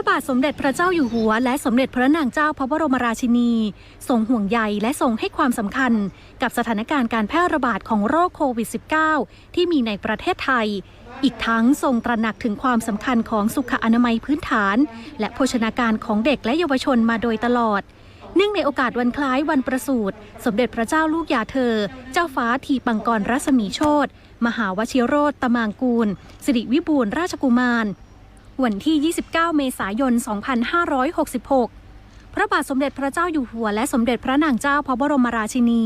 ระบาทสมเด็จพระเจ้าอยู่หัว และสมเด็จพระนางเจ้าพระบรมราชินีทรงห่วงใยและทรงให้ความสำคัญ กับสถานการณ์การแพร่ระบาดของโรคโควิด -19 ที่มีในประเทศไทย อีกทั้งทรงตระหนักถึงความสำคัญของสุขอนามัยพื้นฐาน และโภชนาการของเด็กและเยาวชนมาโดยตลอดเนื่องในโอกาสวันคล้ายวันประสูติ สมเด็จพระเจ้าลูกยาเธอ เจ้าฟ้าทีปังกรรัศมีโชตมหาวชิโรตตมางกูล สิริวิบูลราชกุมาร วันที่ 29 เมษายน 2566 พระบาทสมเด็จพระเจ้าอยู่หัว และสมเด็จพระนางเจ้าพระบรมราชินี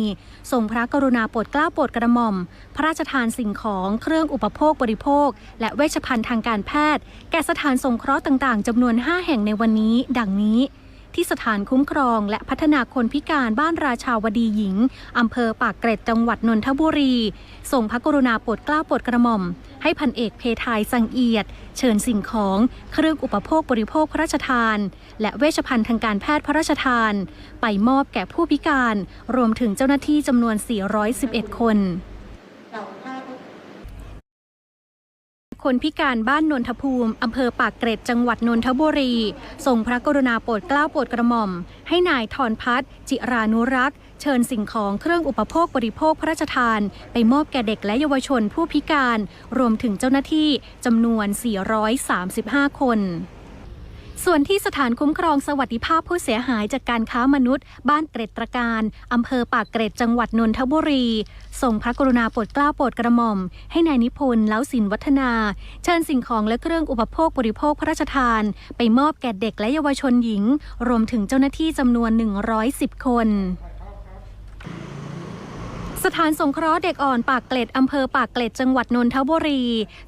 ทรงพระกรุณาโปรดเกล้าโปรดกระหม่อม พระราชทานสิ่งของเครื่องอุปโภคบริโภค และเวชภัณฑ์ทางการแพทย์ แก่สถานสงเคราะห์ต่างๆจำนวน 5 แห่งในวันนี้ ดังนี้ ที่สถานคุ้มครองและพัฒนาคนพิการบ้านราชาวดีหญิง อำเภอปากเกร็ดจังหวัดนนทบุรี ส่งพระกรุณาโปรดเกล้าโปรดกระหม่อม ให้พันเอกเพทายสังเอียด เชิญสิ่งของเครื่องอุปโภคบริโภคพระราชทาน และเวชภัณฑ์ทางการแพทย์พระราชทาน ไปมอบแก่ผู้พิการ รวมถึงเจ้าหน้าที่จำนวน 411 คน คนพิการบ้านนนทภูมิอำเภอปากเกร็ดจังหวัดนนทบุรีส่งพระกรุณาโปรดเกล้าโปรดกระหม่อม ให้นายทรพัฒน์จิรานุรักษ์ เชิญสิ่งของเครื่องอุปโภคบริโภคพระราชทาน ไปมอบแก่เด็กและเยาวชนผู้พิการ รวมถึงเจ้าหน้าที่จำนวน 435 คน ส่วนที่สถานคุ้มครองสวัสดิภาพผู้เสียหายจากการค้ามนุษย์ บ้านเกรดตรการ อำเภอปากเกร็ดจังหวัดนนทบุรีส่งพระกรุณาโปรดเกล้าโปรดกระหม่อม ให้นายนิพนธ์เล้าสินวัฒนา เชิญสิ่งของและเครื่องอุปโภคบริโภคพระราชทาน ไปมอบแก่เด็กและเยาวชนหญิง รวมถึงเจ้าหน้าที่จำนวน 110 คน สถานสงเคราะห์เด็กอ่อนปากเกร็ดอำเภอปากเกร็ดจังหวัดนนทบุรี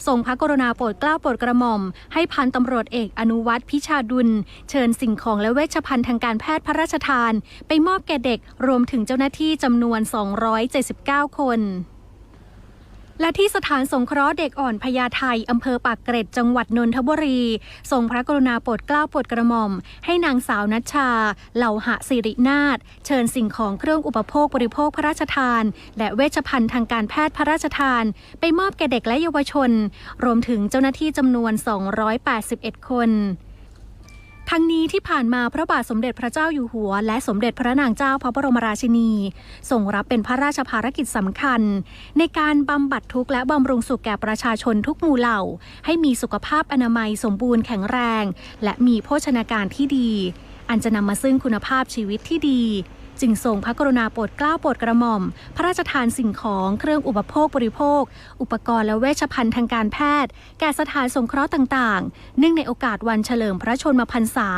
ส่งพระกรุณาโปรดเกล้าโปรดกระหม่อม ให้พันตำรวจเอกอนุวัตรพิชาดุล เชิญสิ่งของและเวชภัณฑ์ทางการแพทย์พระราชทาน ไปมอบแก่เด็กรวมถึงเจ้าหน้าที่จำนวน 279 คน และที่สถานสงเคราะห์เด็กอ่อนพญาไทอำเภอปากเกร็ดจังหวัดนนทบุรีส่งพระกรุณาโปรดเกล้าโปรดกระหม่อม ให้นางสาวนัชชา เหล่าหะสิรินาถเชิญสิ่งของเครื่องอุปโภคบริโภคพระราชทาน และเวชภัณฑ์ทางการแพทย์พระราชทาน ไปมอบแก่เด็กและเยาวชน รวมถึงเจ้าหน้าที่จำนวน 281 คน ทั้งนี้ที่ผ่านมาพระบาทสมเด็จพระเจ้าอยู่หัว และสมเด็จพระนางเจ้าพระบรมราชินีทรงรับเป็นพระราชภารกิจสำคัญ ในการบำบัดทุกข์และบำรุงสุขแก่ประชาชนทุกหมู่เหล่า ให้มีสุขภาพอนามัยสมบูรณ์แข็งแรง และมีโภชนาการที่ดี อันจะนำมาซึ่งคุณภาพชีวิตที่ดี จึงทรงพระกรุณาโปรดเกล้าโปรดกระหม่อม พระราชทานสิ่งของเครื่องอุปโภคบริโภค อุปกรณ์และเวชภัณฑ์ทางการแพทย์ แก่สถานสงเคราะห์ต่างๆ เนื่องในโอกาสวันเฉลิมพระชนมพรรษา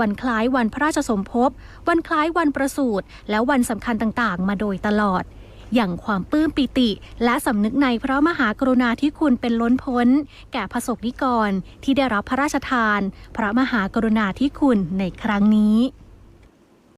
วันคล้ายวันพระราชสมภพ วันคล้ายวันประสูติและวันสำคัญต่างๆ มาโดยตลอดอย่างความปลื้มปิติและสำนึกในพระมหากรุณาธิคุณเป็นล้นพ้น แก่พระสงฆ์นิกรที่ได้รับพระราชทาน พระมหากรุณาธิคุณในครั้งนี้